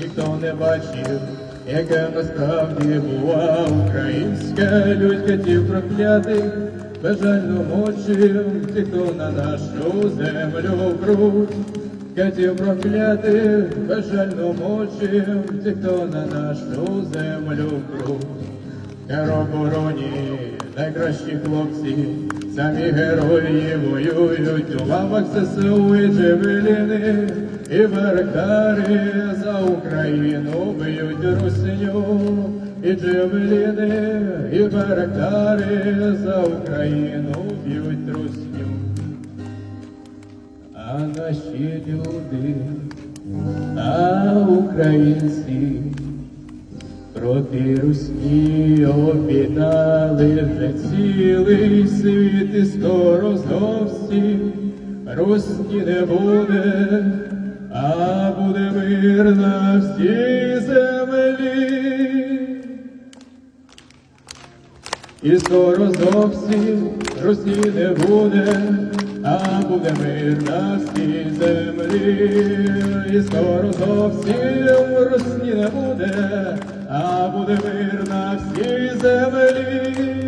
ніхто не бачив, яка насправді була українська людь катів проклятих, безжально мочив тих, хто на нашу землю круть. Катів проклятих, безжально мочив тих, хто на нашу землю круть. Теробороні, найкращі хлопці, самі герої воюють у лавах ЗСУ і Джевеліни, і Беркари за Україну б'ють русню, і Джевеліни, і Беркари за Україну б'ють русню. А наші люди, а українці. Проти Русні об'єднали вже цілий світ і скоро зовсім Русні не буде, а буде мир на всій землі. І скоро зовсім Русні не буде, а буде мир на всій землі. І скоро зовсім Русні не буде, а буде мир на всій землі.